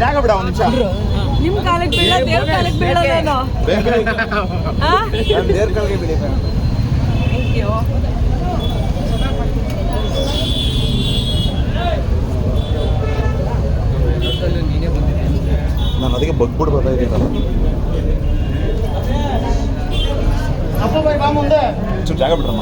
ಜಾಗ ಬಿಡ ಒಂದು ನಿಮಿಷ ನಿಮ್ ಕಾಲಕ್ಕೆ ಬೀಳ ದೇವ್ರ ಕಾಲಕ್ಕೆ ಬೀಳ ನಾನು ದೇರ್ ಕಲ್ಗೆ ಬಿಡಿ ಅದಕ್ಕೆ ಬಗ್ಬಿಟ್ಟು ಬರ್ತಾ ಇದ್ದೀನಲ್ಲ ಚೂರು ಜಾಗ ಬಿಡ್ರಮ್ಮ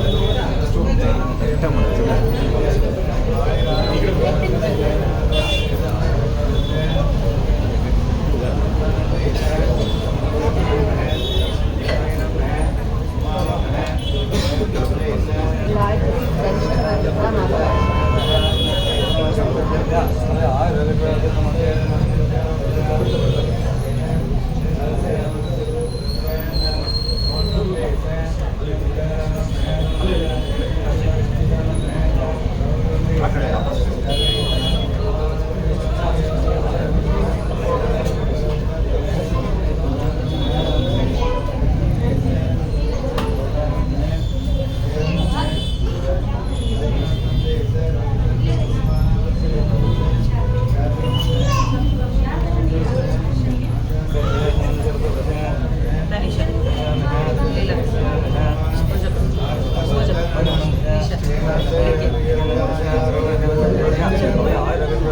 Aleluia. Aleluia.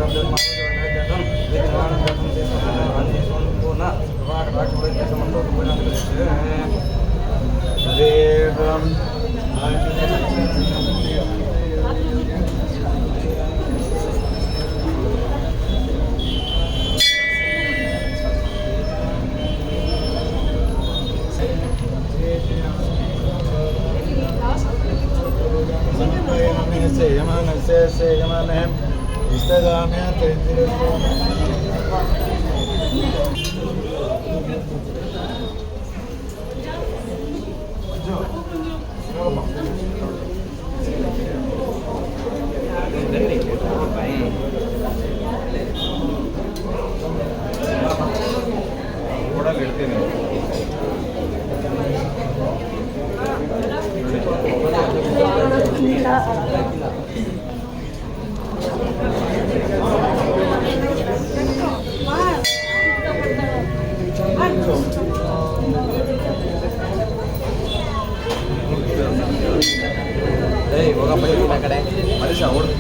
దేశం విజ్ఞాన దర్శనం చేసుకున్న అన్ని సోనుకున్న ప్రభాక రాకపోయే దేశంతో పోయినందుకు దేహం से यमन से से यमन है Instagram'a tencere ಏಯ್ ಹೋಗಪ್ಪ ಕಡೆ. ಮನುಷ್ಯ ಓಡ್